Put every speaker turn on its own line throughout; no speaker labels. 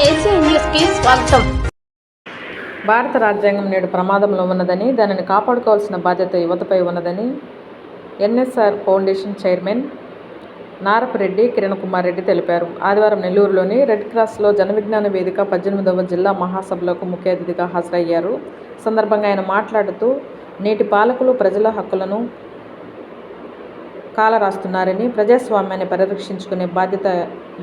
స్వాగతం.
భారత రాజ్యాంగం నేడు ప్రమాదంలో ఉన్నదని దానిని కాపాడుకోవాల్సిన బాధ్యత యువతపై ఉన్నదని NSR foundation chairman Narapareddy Kiran Kumar Reddy తెలిపారు. ఆదివారం నెల్లూరులోని రెడ్ క్రాస్లో జనవిజ్ఞాన వేదిక పద్దెనిమిదవ జిల్లా మహాసభలకు ముఖ్య అతిథిగా హాజరయ్యారు. సందర్భంగా ఆయన మాట్లాడుతూ నేటి పాలకులు ప్రజల హక్కులను కాలరాస్తున్నారని ప్రజాస్వామ్యాన్ని పరిరక్షించుకునే బాధ్యత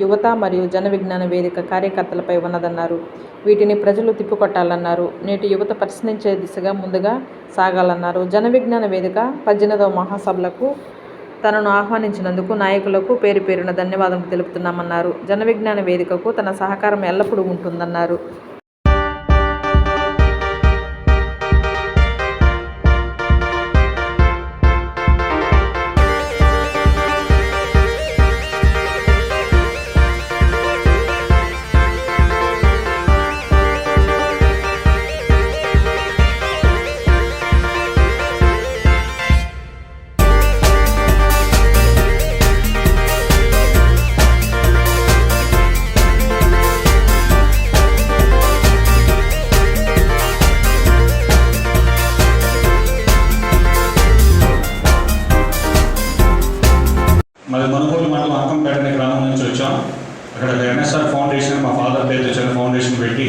యువత మరియు జన విజ్ఞాన వేదిక కార్యకర్తలపై ఉన్నదన్నారు. వీటిని ప్రజలు తిప్పికొట్టాలన్నారు. నేటి యువత ప్రశ్నించే దిశగా ముందుగా సాగాలన్నారు. జన విజ్ఞాన వేదిక పద్దెనిమిదవ మహాసభలకు తనను ఆహ్వానించినందుకు నాయకులకు పేరు పేరున ధన్యవాదాలు తెలుపుతున్నామన్నారు. జన విజ్ఞాన వేదికకు తన సహకారం ఎల్లప్పుడూ ఉంటుందన్నారు.
మరి మనుగోలు మండలం అంకంపేట గ్రామం నుంచి వచ్చాం. అక్కడ ఎన్ఎస్ఆర్ ఫౌండేషన్ మా ఫాదర్ పేరు వచ్చిన ఫౌండేషన్ పెట్టి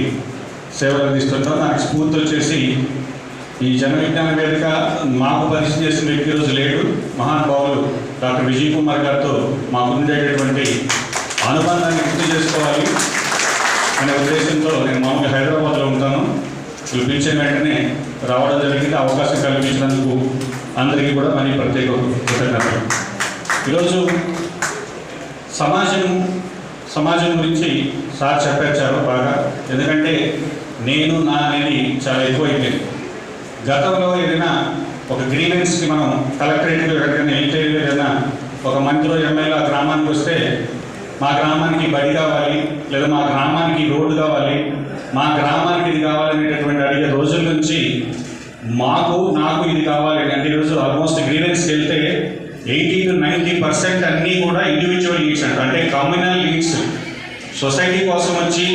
సేవలు అందిస్తుంటాం. దానికి స్ఫూర్తి వచ్చేసి ఈ జన విజ్ఞాన వేదిక మాకు పరిచయం చేసిన వ్యక్తి రోజు లేడు. మహానుభావులు డాక్టర్ విజయ్ కుమార్ గారితో మాకు ఉండేటటువంటి అనుబంధాన్ని గుర్తు చేసుకోవాలి అనే ఉద్దేశంతో నేను మామూలుగా హైదరాబాద్లో ఉంటాను. పిలిపించిన వెంటనే రావడం జరిగింది. అవకాశం కల్పించినందుకు అందరికీ కూడా మనీ ప్రత్యేక కృతజ్ఞతలు. ఈరోజు సమాజం సమాజం గురించి సార్ చెప్పారు బాగా. ఎందుకంటే నేను నా అనేది చాలా ఎక్కువైపోయింది గతంలో ఏదైనా ఒక గ్రీవెన్స్కి మనం కలెక్టరేట్కి ఎక్కడికైనా వెళ్తే ఏదైనా ఒక మంత్రిలో ఎమ్మెల్యే ఆ గ్రామానికి వస్తే మా గ్రామానికి బడి కావాలి లేదా మా గ్రామానికి రోడ్డు కావాలి మా గ్రామానికి ఇది కావాలనేటటువంటి అడిగే రోజుల నుంచి మాకు నాకు ఇది కావాలి. అంటే ఈరోజు ఆల్మోస్ట్ గ్రీవెన్స్కి వెళ్తే ఎయిటీ టు నైంటీ పర్సెంట్ అన్నీ కూడా ఇండివిజువల్ లీడ్స్ అంట. అంటే కమ్యూనల్ లీడ్స్ సొసైటీ కోసం వచ్చి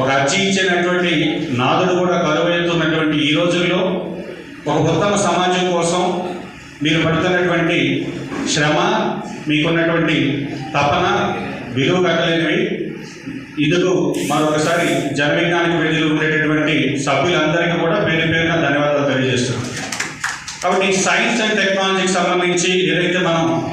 ఒక అర్జీ ఇచ్చినటువంటి నాదుడు కూడా కరువెళ్తున్నటువంటి ఈ రోజుల్లో ఒక ఉత్తమ సమాజం కోసం మీరు పడుతున్నటువంటి శ్రమ మీకున్నటువంటి తపన విలువ కట్టలేనివి. ఇదుగు మరొకసారి జన విజ్ఞానికి వెళ్ళి ఉండేటటువంటి సభ్యులందరికీ కూడా పేరు కాబట్టి సైన్స్ అండ్ టెక్నాలజీకి సంబంధించి ఏదైతే మనం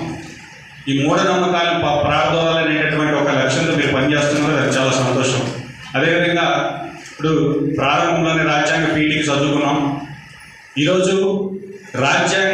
ఈ మూఢనమ్మకాలు ప- ప్రారంభాలనేటటువంటి ఒక లక్ష్యంతో మీరు పనిచేస్తున్నారో అది చాలా సంతోషం. అదేవిధంగా ఇప్పుడు ప్రారంభంలోనే రాజ్యాంగ పీఠికి చదువుకున్నాం. ఈరోజు రాజ్యాంగ